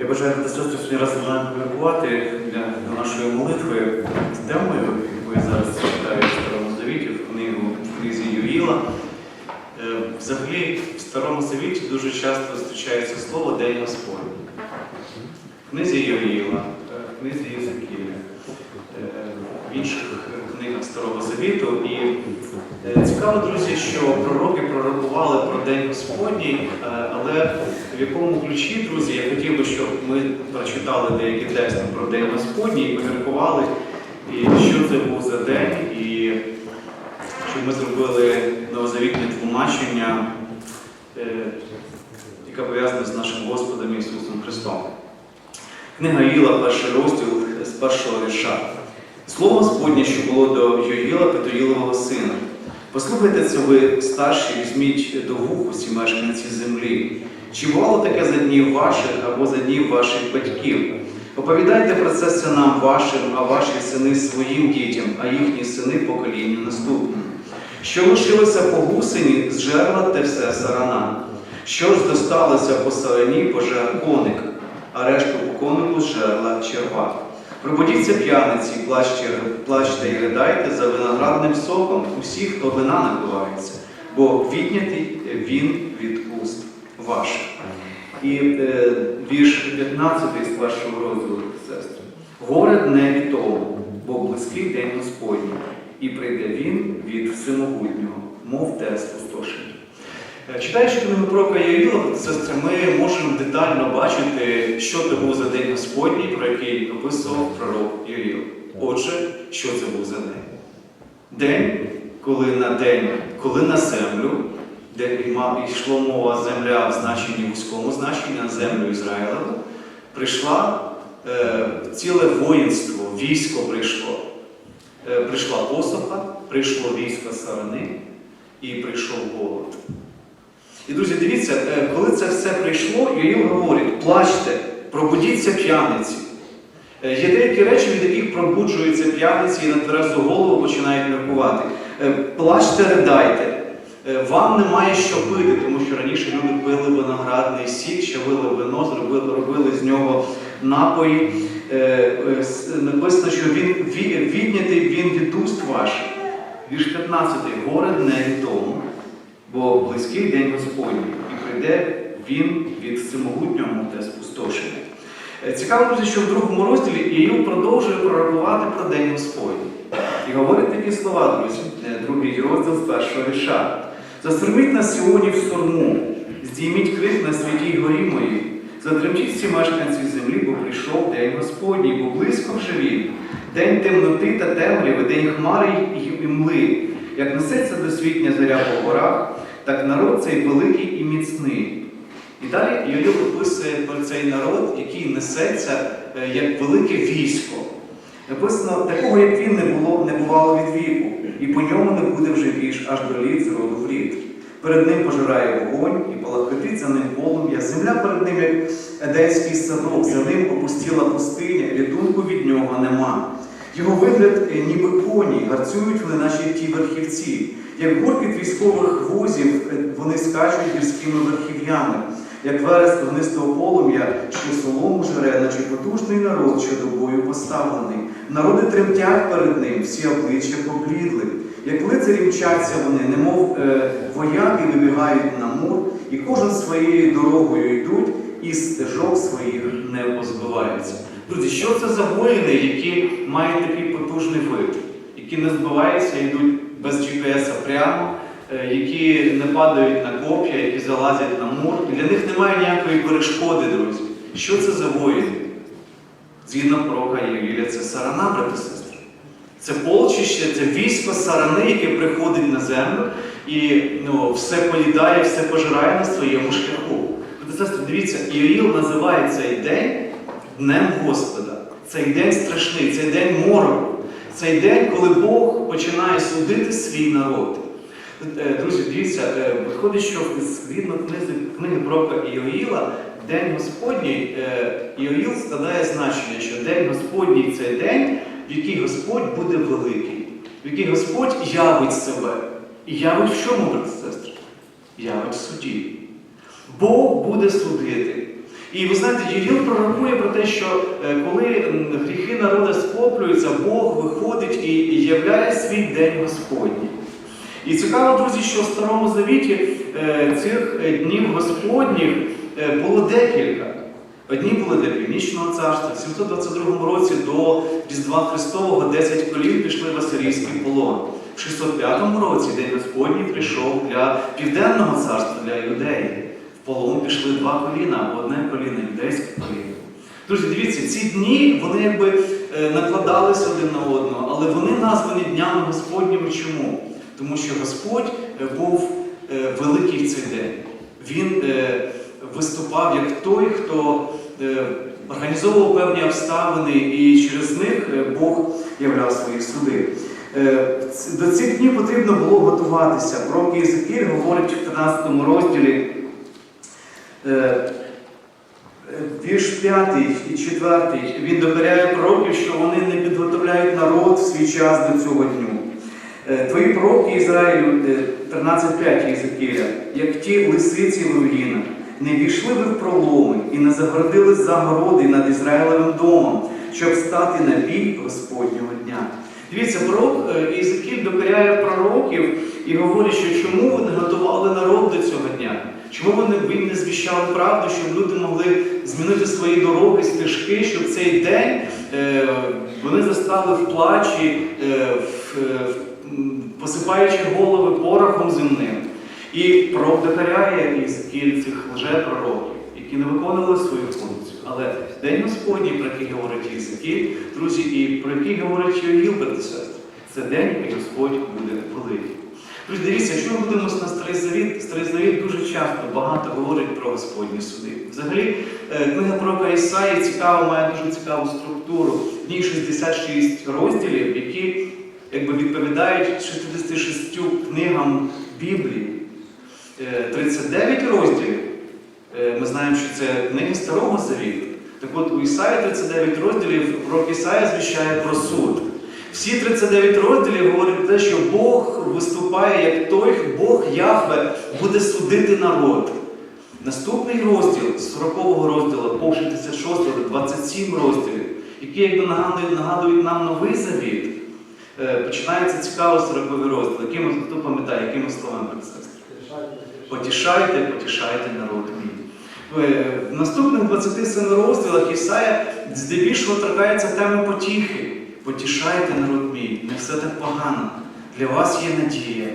Я бажаю сестри сьогодні разом з нами нашої молитви темою, яку я зараз читаю в Старому Завіті, в книгу книзі Юїла. Е, Взагалі, в Старому Завіті дуже часто зустрічається слово День Господній. В книзі Юїла, е, в книзі Єзекіля, е, в інших Старого Завіту. І е, цікаво, друзі, що пророки пророкували про День Господній, е, але в якому ключі, друзі, я хотів би, щоб ми прочитали деякі тексти про День Господній і поміркували, і що це був за день, і щоб ми зробили новозавітне тлумачення, е, яке пов'язане з нашим Господом Ісусом Христом. Книга Іла, перший розділ з першого вірша. Слово Господнє, що було до Йоїла, Петроїлового сина. Послухайте це ви, старші, візьміть до вух усі мешканці землі. Чи бувало таке за днів ваших або за днів ваших батьків? Оповідайте про це синам вашим, а ваші сини своїм дітям, а їхні сини поколінню наступним. Що лишилося по гусені, з жерла те все сарана. Що ж досталося по сарані, пожер коник, а решту по конику з жерла черва. Пробудіться п'яниці, плачте, і ридайте за виноградним соком усі, хто вина напивається, бо віднятий він від уст ваших. І е, вірш 15 з першого розділу, сестри. Горе не від того, бо близький день Господній, і прийде він від всемогутнього, мов те спустошення. Е, Читаючи книгу пророка Яїла, ми можемо детально бачити, що це був за день Господній, про який описував пророк Яїл. Отже, що це був за день? День, коли на день, коли на землю, де йшло мова земля в значенні вузькому значенні на землю Ізраїлеву, прийшла е, ціле воїнство, військо прийшло. Е, прийшла посуха, прийшло військо сарани і прийшов голод. І, друзі, дивіться, е, коли це все прийшло, Йоїл говорить, плачте, пробудіться п'яниці. Е, Є деякі речі, від яких пробуджуються п'яниці і на тверезу голову починають міркувати. Е, Плачте, ридайте. Вам немає що пити, тому що раніше люди пили виноградний сік, ще вили вино, зробили, робили з нього напої. Написано, що він віднятий він від уст ваших. Вірш 15. Горе не від тому, бо близький день Господній, і прийде він від всемогутнього те спустошення. Е, Цікаво, друзі, що в другому розділі Іїл продовжує пророкувати про День Господній. І говорить такі слова, друзі, Е, другий розділ з першого вірша. Заструміть на Сіоні в сурму, здійміть крик на святій горі моїй, затремтіть всі мешканці землі, бо прийшов день Господній, бо близько вже він, день темноти та темряви, день хмари і мли, як несеться досвітня заря по горах, так народ цей великий і міцний. І далі Йолюб описує про цей народ, який несеться е, як велике військо. Написано, такого, як він, не було, не бувало від віку, і по ньому не буде вже більш аж до літ з роду в рід. Перед ним пожирає вогонь і палахкотить за ним полум'я. Земля перед ним, як едейський садок, за ним опустіла пустиня, рятунку від нього нема. Його вигляд е, ніби коні, гарцюють вони, наче ті верхівці. Як гуркіт військових возів, е, вони скачуть гірськими верхів'ями, як вереск вогнистого полум'я, що солому жере, наче потужний народ, що до бою поставлений. Народи тремтять перед ним, всі обличчя поблідли. Як лицарі мчаться вони, немов е, вояки вибігають на мур, і кожен своєю дорогою йдуть, і стежок своїх не позбиваються. Друзі, що це за воїни, які мають такий потужний вид, які не збиваються, йдуть без GPS прямо, е, які не падають на коп'я, які залазять на мур. Для них немає ніякої перешкоди, друзі. Що це за воїни? Згідно пророка Євіля, це сарана, брати сестри. Це полчище, це військо сарани, яке приходить на землю і ну, все поїдає, все пожирає на своєму шляху. Сестри, дивіться, Іоїл називає цей день Днем Господа. Цей день страшний, цей день мороку, цей день, коли Бог починає судити свій народ. Е, Друзі, дивіться, е, виходить, що згідно книги, пророка Іоїла, День Господній, е, Іоїл складає значення, що День Господній це день, в який Господь буде великий, в який Господь явить себе. І явить в чому, брати і сестри? Явить в суді. Бог буде судити. І ви знаєте, Єгіл пророкує про те, що е, коли гріхи народу скоплюються, Бог виходить і являє свій день Господній. І цікаво, друзі, що в Старому Завіті е, цих е, днів Господніх було декілька. Одні були для Північного царства. В 722 році до Різдва Христового 10 колін пішли в Асирійський полон. В 605 році День Господній прийшов для Південного царства, для юдеї. Полон пішли два коліна, або одне коліно, юдейське коліно. Друзі, дивіться, ці дні вони якби е, накладалися один на одного, але вони названі днями Господніми. Чому? Тому що Господь е, був е, великий в цей день. Він виступав як той, хто організовував певні обставини, і через них Бог являв свої суди. До цих днів потрібно було готуватися. Пророк Єзекіль говорить в 13 розділі. Е, е, Вірш 5 і 4. Він докоряє пророків, що вони не підготовляють народ в свій час до цього дню. Е, Твої пророки Ізраїлю е, 13.5 Єзекіля, як ті лисиці руїнах, не війшли ви в проломи і не загородили загороди над Ізраїлевим домом, щоб стати на бій Господнього дня. Дивіться, пророк е, Єзекіль докоряє пророків і говорить, що чому ви не готували народ до цього дня? Чому вони він не звіщали правду, щоб люди могли змінити свої дороги, стежки, щоб цей день е, вони застали в плачі, е, в, в, посипаючи голови порохом земним. І пророк докаряє цих лжепророків, які не виконували свою функцію. Але День Господній, про який говорить Єзекіль, друзі, і про який говорить і сестри, це день, який Господь буде великий. Друзі, дивіться, якщо ми будемо на Старий Завіт, Старий Завіт дуже часто багато говорить про Господні суди. Взагалі, е, книга пророка Ісаї цікава, має дуже цікаву структуру. В ній 66 розділів, які якби відповідають 66 книгам Біблії. Е, 39 розділів. е, Ми знаємо, що це книги Старого Завіту. Так от у Ісаї 39 розділів пророк Ісая звіщає про суд. Всі 39 розділів говорять про те, що Бог виступає як той, Бог Яхве буде судити народ. Наступний розділ з 40 розділу по 66 до 27 розділів, які якби нагадують, нагадують нам новий завіт. Е, Починається цікаво 40 розділ. Якими, хто пам'ятає, якими словами представити? Потішайте, потішайте народ мій. Е, В наступних 27 розділах Ісая здебільшого торкається теми потіхи. Потішайте народ мій, не все так погано. Для вас є надія.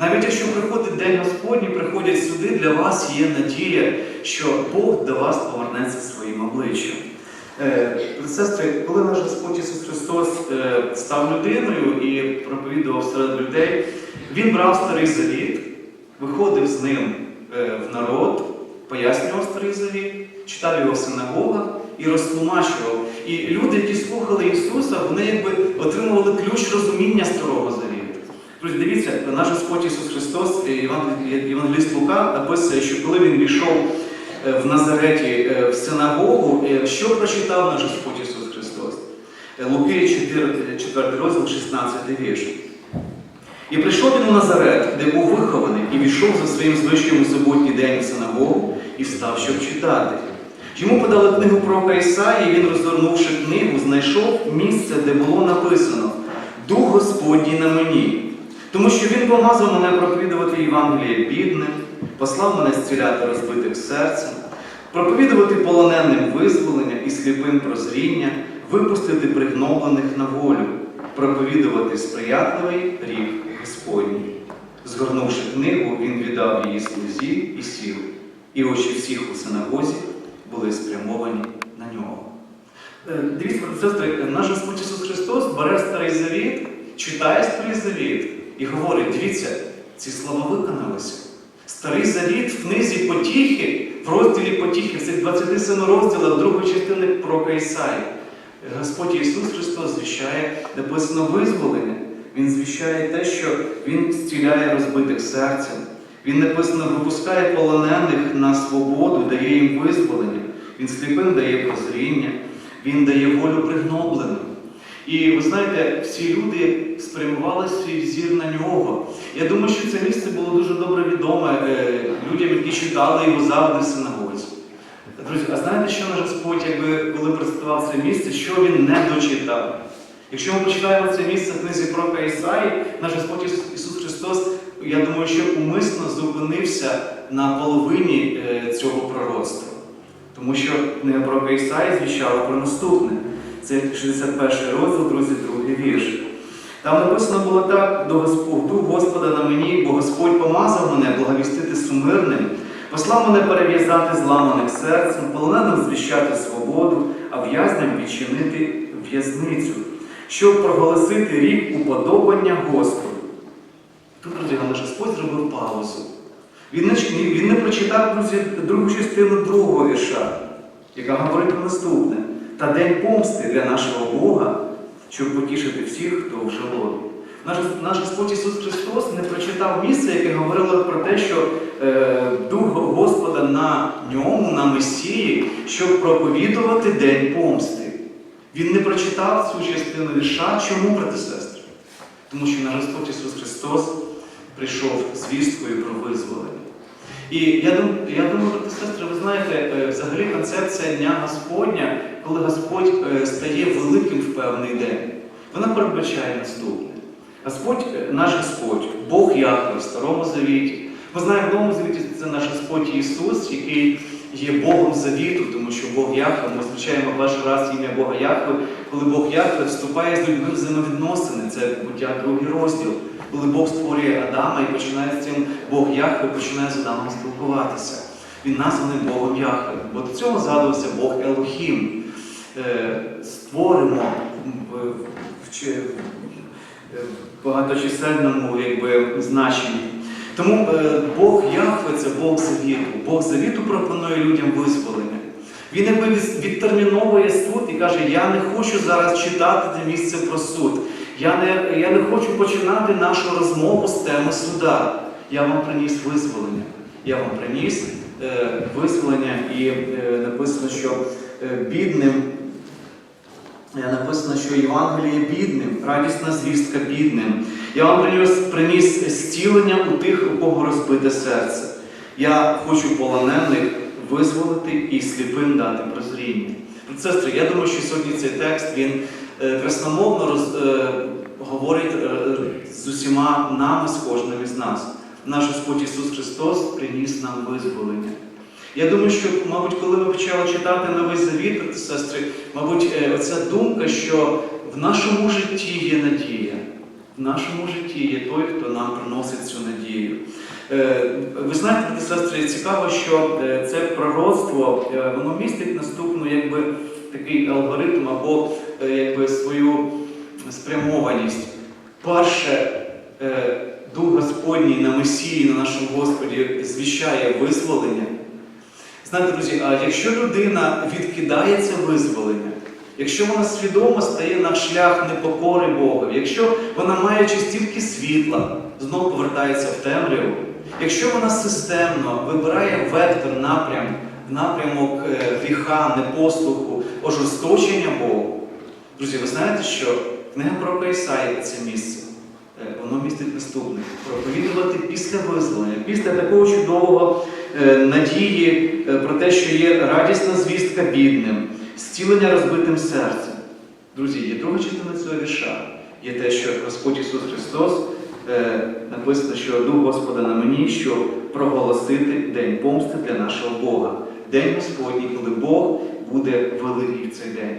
Навіть якщо приходить День Господній, приходять сюди, для вас є надія, що Бог до вас повернеться своїм обличчям. Е, Сестри, коли наш Господь Ісус Христос е, став людиною і проповідував серед людей, Він брав старий завіт, виходив з ним е, в народ, пояснював старий завіт, читав його в синагогах і розтлумачував. І люди, які слухали Ісуса, вони якби отримували ключ розуміння старого завіту. Друзі, дивіться, наш Господь Ісус Христос, е, Євангеліст Лука, описує, що коли він війшов е, в Назареті е, в синагогу, е, що прочитав наш Господь Ісус Христос? Е, Луки 4, 4 розділ, 16 вірш. І прийшов він у Назарет, де був вихований, і війшов за своїм звичаєм у суботній день в синагогу і встав, щоб читати. Йому подали книгу пророка Ісаї, і він, розгорнувши книгу, знайшов місце, де було написано Дух Господній на мені. Тому що він помазав мене проповідувати Євангеліє бідним, послав мене зціляти розбитих серцем, проповідувати полоненим визволення і сліпим прозріння, випустити пригноблених на волю, проповідувати сприятливий рік Господній. Згорнувши книгу, він віддав її слузі і сів, і очі всіх у синагозі були спрямовані на нього. Е, Дивіться, сестри, наш Господь Ісус Христос бере старий завіт, читає старий завіт і говорить: дивіться, ці слова виконалися. Старий завіт в книзі потіхи, в розділі потіхи, цих 27 розділах другої частини пророка Ісаї. Господь Ісус Христос звіщає, написано визволення. Він звіщає те, що Він зціляє розбитих серцем. Він написано випускає полонених на свободу, дає їм визволення. Він сліпим дає прозріння, він дає волю пригнобленим. І ви знаєте, всі люди спрямували свій взір на нього. Я думаю, що це місце було дуже добре відоме е, людям, які читали його завжди в синагозі. Друзі, а знаєте, що наш Господь, якби коли презентував це місце, що він не дочитав? Якщо ми почитаємо це місце в книзі пророка Ісаї, наш Господь Ісус Христос, я думаю, що умисно зупинився на половині е, цього пророцтва. Тому що книга пророка Ісаї звіщала про наступне. Це 61 розділ, друзі, другий вірш. Там написано було так: до дух Господа на мені, бо Господь помазав мене благовістити сумирним, послав мене перев'язати зламаних серцем, полоненим звіщати свободу, а в'язням відчинити в'язницю, щоб проголосити рік уподобання Господу. Тут, друзі, наш Господь зробив паузу. Він не, він не прочитав, друзі, другу частину другого вірша, яка говорить про наступне. Та день помсти для нашого Бога, щоб потішити всіх, хто в жалобі. Наш, наш Господь Ісус Христос не прочитав місце, яке говорило про те, що е, Дух Господа на ньому, на Месії, щоб проповідувати день помсти. Він не прочитав цю частину вірша. Чому, брати сестри? Тому що наш Господь Ісус Христос прийшов з вісткою про визволення. І я думаю, брати сестри, ви знаєте, е, взагалі концепція Дня Господня, коли Господь е, стає великим в певний день, вона передбачає наступне. Господь, е, наш Господь, Бог Яхве в Старому Завіті. Ми знаємо, в Новому Завіті це наш Господь Ісус, який є Богом завіту, тому що Бог Яхве, ми зустрічаємо перший раз ім'я Бога Яхве, коли Бог Яхве вступає з людьми взаємовідносини. Це буття другий розділ. Коли Бог створює Адама і починає з цим Бог Яхве починає з Адамом спілкуватися. Він названий Богом Яхве. Бо до цього згадувався Бог Елохім. Е, Створимо в, в, чи- в багаточисельному якби, значенні. Тому е, Бог Яхве це Бог завіту. Бог завіту пропонує людям визволення. Він якби відтерміновує суд і каже: Я не хочу зараз читати це місце про суд. Я не, я не хочу починати нашу розмову з теми суда. Я вам приніс визволення. Я вам приніс е, визволення і е, написано, що е, бідним Е, Написано, що Євангеліє бідним, радісна звістка бідним. Я вам приніс, приніс зцілення у тих, у кого розбите серце. Я хочу полонених визволити і сліпим дати прозріння. Сестри, я думаю, що сьогодні цей текст він красномовно роз, е, говорить е, з усіма нами, з кожним із нас. Наш Господь Ісус Христос приніс нам визволення. Я думаю, що, мабуть, коли ми почали читати Новий Завіт, сестри, мабуть, е, оця думка, що в нашому житті є надія. В нашому житті є той, хто нам приносить цю надію. Е, Ви знаєте, сестри, цікаво, що е, це пророцтво, е, воно містить наступну якби, такий алгоритм або е, якби, свою спрямованість. Перше, е, Дух Господній на Месії, на нашому Господі звіщає визволення. Знаєте, друзі, а якщо людина відкидає це визволення, якщо вона свідомо стає на шлях непокори Бога, якщо вона маючи стільки світла, знову повертається в темряву, якщо вона системно вибирає вектор напрям, напрямок е, гріха, непослуху, ожорсточення Богу, друзі, ви знаєте, що книга пророка Ісаї це місце. Е, Воно містить наступне: проповідувати після визволення, після такого чудового е, надії е, про те, що є радісна звістка бідним, зцілення розбитим серцем. Друзі, є друга частина цього вірша. Є те, що Господь Ісус Христос написано, що Дух Господа на мені, щоб проголосити день помсти для нашого Бога. День Господній, коли Бог буде великий в цей день.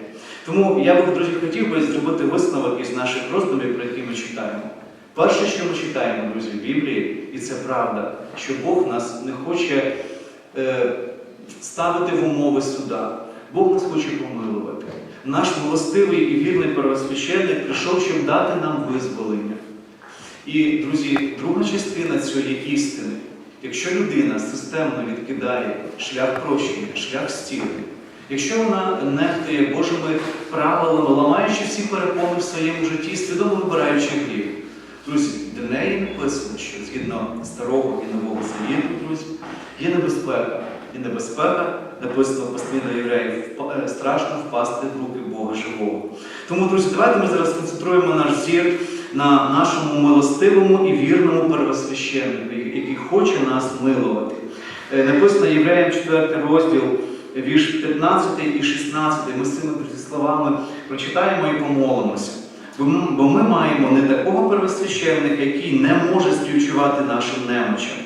Тому я би, друзі, хотів би зробити висновок із наших роздумів, про які ми читаємо. Перше, що ми читаємо, друзі, в Біблії, і це правда, що Бог нас не хоче е, ставити в умови суда. Бог нас хоче помилувати. Наш милостивий і вірний первосвященник прийшов, щоб дати нам визволення. І, друзі, друга частина цієї істини. Якщо людина системно відкидає шлях прощення, шлях зцілення, якщо вона нехтує Божими правилами, ламаючи всі перепони в своєму житті, свідомо вибираючи гріх, друзі, для неї написано, що згідно старого і нового завіту, друзі, є небезпека. І небезпека, написано послі євреїв, е, страшно впасти в руки Бога живого. Тому, друзі, давайте ми зараз концентруємо наш зір на нашому милостивому і вірному первосвященнику, який хоче нас милувати. Е, Написано Євреям 4 розділ вірш 15 і 16. Ми з цими словами прочитаємо і помолимося. Бо ми, маємо не такого первосвященника, який не може співчувати нашим немочам,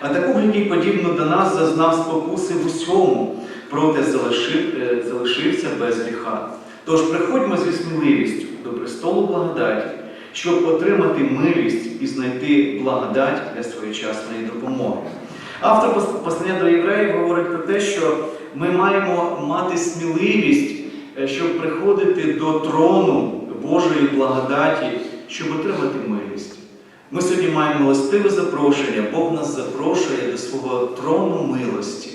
а такого, який подібно до нас зазнав спокуси в усьому, проте залишив, е, залишився без гріха. Тож приходьмо зі сміливістю до престолу благодаті, щоб отримати милість і знайти благодать для своєчасної допомоги. Автор пос- послання до євреїв говорить про те, що ми маємо мати сміливість, е, щоб приходити до трону Божої благодаті, щоб отримати милість. Ми сьогодні маємо милостиве запрошення. Бог нас запрошує до свого трону милості.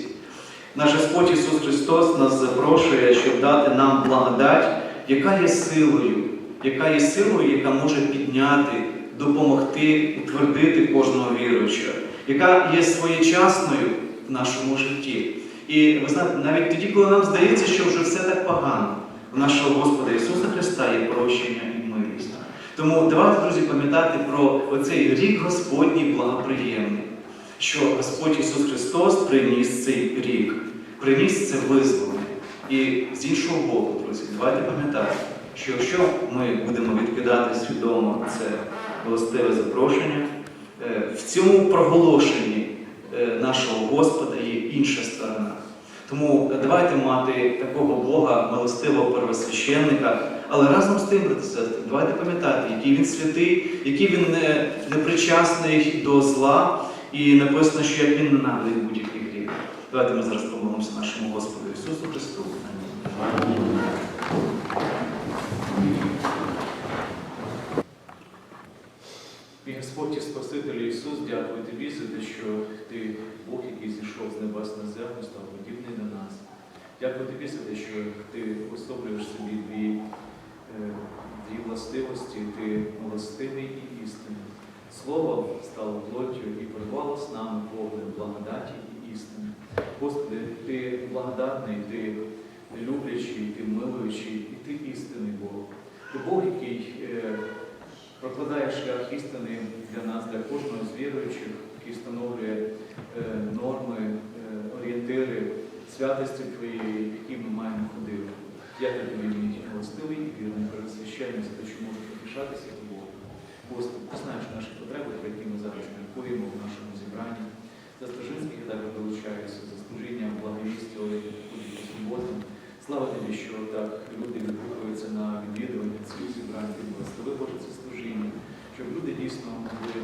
Наш Господь Ісус Христос нас запрошує, щоб дати нам благодать, яка є силою, яка є силою, яка може підняти, допомогти, утвердити кожного віруючого, яка є своєчасною в нашому житті. І ви знаєте, навіть тоді, коли нам здається, що вже все так погано, у нашого Господа Ісуса Христа є прощення і милість. Тому давайте, друзі, пам'ятати про оцей рік Господній благоприємний, що Господь Ісус Христос приніс цей рік, приніс це визволення. І з іншого боку, друзі, давайте пам'ятати, що якщо ми будемо відкидати свідомо це милостиве запрошення, е, в цьому проголошенні нашого Господа є інша сторона. Тому давайте мати такого Бога, милостивого первосвященника, але разом з тим, давайте пам'ятати, який він святий, який він не, не причасний до зла, і написано, що як він ненавидить будь-який гріх. Давайте ми зараз помолимося нашому Господу Ісусу Христу. Амінь. Мій Господь і Спаситель Ісус, дякую Тобі за те, що Ти Бог, який зійшов з небес на землю, став подібний на нас. Дякую Тобі за те, що Ти особлюєш собі дві, е, дві властивості, Ти милостивий і істинний. Слово стало плоттю і порвало з нами повним благодаті і істини. Господи, Ти благодатний, Ти люблячий, Ти милуючий, і Ти істинний Бог. Ти Бог, який е, прокладає шлях істини для нас, для кожного з віруючих, який встановлює е, норми, е, орієнтири святості Твоєї, які ми маємо ходити. Дякую тобі, мій милостивий і вірний пересвященний, те, що можу потішатися тобою. Господи, ти знаєш наші потреби, про які ми зараз міркуємо в нашому зібранні. За Стожинських я також долучаюся, за служіння благовістя будь-які суботи. Слава тобі, що так люди відгукуються на відвідування цих зібрань, благослови Боже це чужині, щоб люди дійсно могли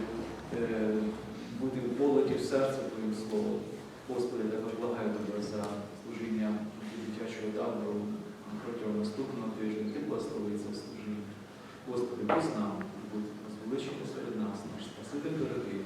бути в болоті в серці твоїм словом. Господи, також благаю тебе за служіння дитячого табору протягом наступного тижня. Ти благослови це служіння. Господи, будь з нами, будь звеличити серед нас, наш Спаситель дорогий.